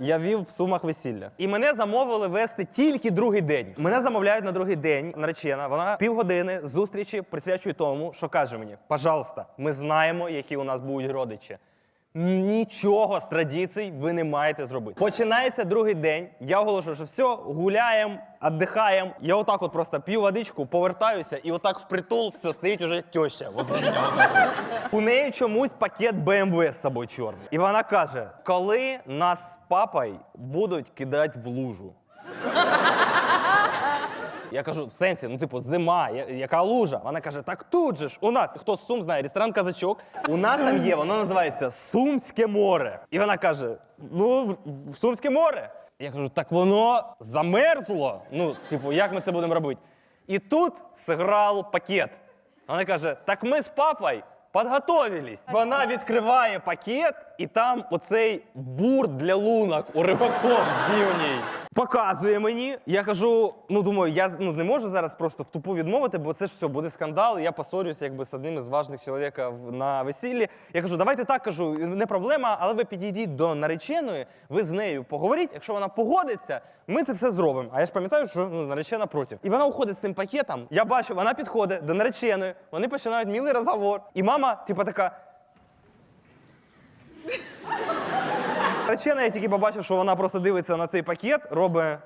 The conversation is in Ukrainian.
Я вів в сумах весілля. І мене замовили вести тільки другий день. Мене замовляють на другий день наречена. Вона півгодини зустрічі присвячує тому, що каже мені: пожалуйста, ми знаємо, які у нас будуть родичі. Нічого з традицій ви не маєте зробити. Починається другий день. Я оголошую, що все, гуляємо, віддихаємо. Я отак от просто п'ю водичку, повертаюся, і отак впритул все стоїть уже от. У неї чомусь пакет BMW з собою чорний. І вона каже: коли нас з папою будуть кидати в лужу. Я кажу, в сенсі, ну типу, зима, я- яка лужа? Вона каже, так тут же ж у нас, хто з Сум знає, ресторан Казачок. У нас там є, воно називається Сумське море. І вона каже: ну, в, в Сумське море. Я кажу, так воно замерзло. Ну, типу, як ми це будемо робити? І тут зіграв пакет. Вона каже: так ми з папою підготовились. Вона відкриває пакет, і там оцей бурт для лунок у рибаком зівній. Показує мені. Я кажу: ну думаю, я ну, не можу зараз просто в тупу відмовити, бо це ж все буде скандал. Я посорюся якби з одним із важних чоловіка на весіллі. Я кажу, давайте так кажу, не проблема, але ви підійдіть до нареченої, ви з нею поговоріть. Якщо вона погодиться, ми це все зробимо. А я ж пам'ятаю, що ну, наречена проти. І вона уходить з цим пакетом. Я бачу, вона підходить до нареченої, вони починають мілий розговор. І мама, типу, така. Наречена, я тільки побачив, що вона просто дивиться на цей пакет, робить.